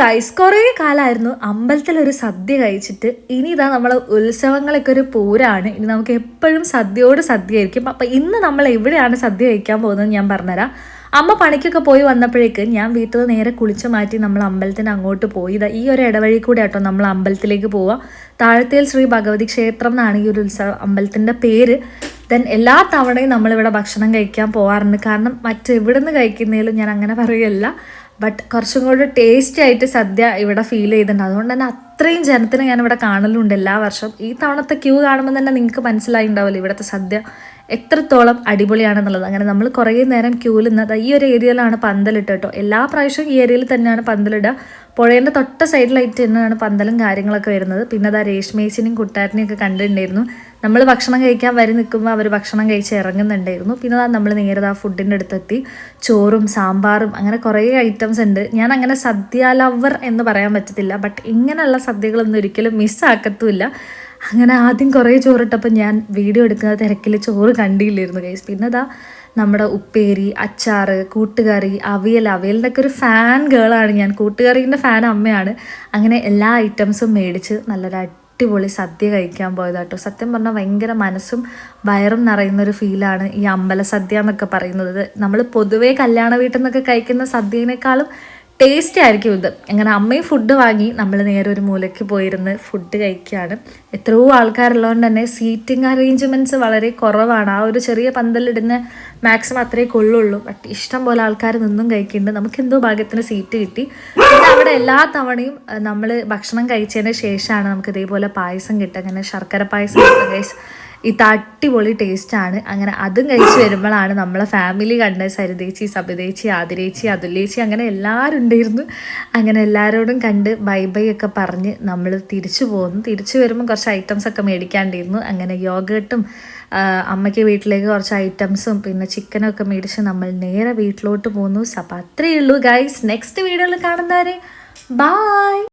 Guys കുറേ കാലമായിരുന്നു അമ്പലത്തിൽ ഒരു സദ്യ കഴിച്ചിട്ട് ഇനി ഇതാ നമ്മളെ ഉത്സവങ്ങളൊക്കെ ഒരു പൂരാണ്. ഇനി നമുക്ക് എപ്പോഴും സദ്യയോട് സദ്യ ആയിരിക്കും അപ്പം ഇന്ന് നമ്മൾ എവിടെയാണ് സദ്യ കഴിക്കാൻ പോകുന്നത് ഞാൻ പറഞ്ഞുതരാം. അമ്മ പണിക്കൊക്കെ പോയി വന്നപ്പോഴേക്ക് ഞാൻ വീട്ടിൽ നിന്ന് നേരെ കുളിച്ചു മാറ്റി നമ്മൾ അമ്പലത്തിന് അങ്ങോട്ട് പോയി. ഇതാ ഈ ഒരു ഇടവഴി കൂടെ ആട്ടോ നമ്മൾ അമ്പലത്തിലേക്ക് പോവുക. താഴത്തേൽ ശ്രീ ഭഗവതി ക്ഷേത്രം എന്നാണ് ഈ ഒരു ഉത്സവം അമ്പലത്തിന്റെ പേര്. ദെൻ എല്ലാ തവണയും നമ്മളിവിടെ ഭക്ഷണം കഴിക്കാൻ പോകാറുണ്ട് കാരണം മറ്റെവിടെ നിന്ന് കഴിക്കുന്നതിലും ഞാൻ അങ്ങനെ പറയുകയല്ല. ബട്ട് കുറച്ചും കൂടി ടേസ്റ്റി ആയിട്ട് സദ്യ ഇവിടെ ഫീൽ ചെയ്തിട്ടുണ്ട്. അതുകൊണ്ട് തന്നെ അത്രയും ജനത്തിനെ ഞാൻ ഇവിടെ കാണലുണ്ട് എല്ലാ വർഷവും. ഈ തവണത്തെ ക്യൂ കാണുമ്പോൾ തന്നെ നിങ്ങൾക്ക് മനസ്സിലായി ഉണ്ടാവില്ല ഇവിടുത്തെ സദ്യ. എത്രത്തോളം അടിപൊളിയാണെന്നുള്ളത്. അങ്ങനെ നമ്മൾ കുറേ നേരം ക്യൂവിൽ നിന്നത് ഈ ഒരു ഏരിയയിലാണ് പന്തലിട്ട് കേട്ടോ എല്ലാ പ്രാവശ്യവും ഈ ഏരിയയിൽ തന്നെയാണ് പന്തലിടുക പുഴേന്റെ തൊട്ട സൈഡിലായിട്ട് തന്നെയാണ് പന്തലും കാര്യങ്ങളൊക്കെ വരുന്നത്. പിന്നെ അതാ രേഷ്മേച്ചിനെയും കുട്ടാരനെയും ഒക്കെ കണ്ടിട്ടുണ്ടായിരുന്നു. നമ്മൾ ഭക്ഷണം കഴിക്കാൻ വരി നിൽക്കുമ്പോൾ അവർ ഭക്ഷണം കഴിച്ച് ഇറങ്ങുന്നുണ്ടായിരുന്നു. പിന്നെ നമ്മൾ നേരെ ആ ഫുഡിന്റെ അടുത്തെത്തി. ചോറും സാമ്പാറും അങ്ങനെ കുറേ ഐറ്റംസ് ഉണ്ട്. ഞാൻ അങ്ങനെ സദ്യ ലവർ എന്ന് പറയാൻ പറ്റത്തില്ല. ബട്ട് ഇങ്ങനെയുള്ള സദ്യകളൊന്നും ഒരിക്കലും മിസ്സാക്കത്തുമില്ല അങ്ങനെ ആദ്യം കുറേ ചോറിട്ടപ്പോൾ ഞാൻ വീഡിയോ എടുക്കുന്ന തിരക്കിൽ ചോറ് കണ്ടില്ലായിരുന്നു ഗൈസ് പിന്നെ അതാ നമ്മുടെ ഉപ്പേരി അച്ചാറ് കൂട്ടുകറി അവിയൽ. അവിയലിന്റെയൊക്കെ ഒരു ഫാൻ ഗേളാണ് ഞാൻ. കൂട്ടുകറീന്റെ ഫാൻ അമ്മയാണ്. അങ്ങനെ എല്ലാ ഐറ്റംസും മേടിച്ച് നല്ലൊരു അടിപൊളി സദ്യ കഴിക്കാൻ പോയതാട്ടോ. സത്യം പറഞ്ഞാൽ ഭയങ്കര മനസ്സും വയറും നിറയുന്നൊരു ഫീലാണ് ഈ അമ്പല സദ്യ എന്നൊക്കെ പറയുന്നത്. നമ്മൾ പൊതുവേ കല്യാണ വീട്ടിൽ നിന്നൊക്കെ കഴിക്കുന്ന സദ്യനേക്കാളും ടേസ്റ്റി ആയിരിക്കും ഇത്. അങ്ങനെ അമ്മയും ഫുഡ് വാങ്ങി നമ്മൾ നേരെ ഒരു മൂലയ്ക്ക് പോയിരുന്ന് ഫുഡ് കഴിക്കുകയാണ്. എത്രയോ ആൾക്കാരുള്ളതുകൊണ്ട് തന്നെ സീറ്റിംഗ് അറേഞ്ച്മെന്റ്സ് വളരെ കുറവാണ്. ആ ഒരു ചെറിയ പന്തലിടുന്ന മാക്സിമം അത്രേ കൊള്ളുള്ളൂ. ബട്ട് ഇഷ്ടം പോലെ ആൾക്കാർ നിന്നും കഴിക്കുന്നുണ്ട്. നമുക്ക് എന്തോ ഭാഗ്യത്തിന് സീറ്റ് കിട്ടി. പിന്നെ അവിടെ എല്ലാ തവണയും നമ്മൾ ഭക്ഷണം കഴിച്ചതിന് ശേഷമാണ് നമുക്ക് ഇതേപോലെ പായസം കിട്ടുക. അങ്ങനെ ശർക്കര പായസം കിട്ടുക. ഇത് അടിപൊളി ടേസ്റ്റാണ് അങ്ങനെ അതും കഴിച്ച് വരുമ്പോഴാണ് നമ്മളെ ഫാമിലി കണ്ട സരിതേച്ചി സബിതേച്ചി ആതിരേച്ചി അതുലേച്ചി അങ്ങനെ എല്ലാവരും ഉണ്ടായിരുന്നു. അങ്ങനെ എല്ലാവരോടും കണ്ട് ബൈ ബൈ ഒക്കെ പറഞ്ഞ് നമ്മൾ തിരിച്ചു പോകുന്നു തിരിച്ചു വരുമ്പോൾ കുറച്ച് ഐറ്റംസ് ഒക്കെ മേടിക്കാണ്ടിരുന്നു. അങ്ങനെ യോഗട്ടും അമ്മയ്ക്ക് വീട്ടിലേക്ക് കുറച്ച് ഐറ്റംസും പിന്നെ ചിക്കനൊക്കെ മേടിച്ച് നമ്മൾ നേരെ വീട്ടിലോട്ട് പോകുന്നു അപ്പം അത്രയേ ഉള്ളൂ ഗൈസ് നെക്സ്റ്റ് വീഡിയോയിൽ കാണുന്നവരെ ബായ്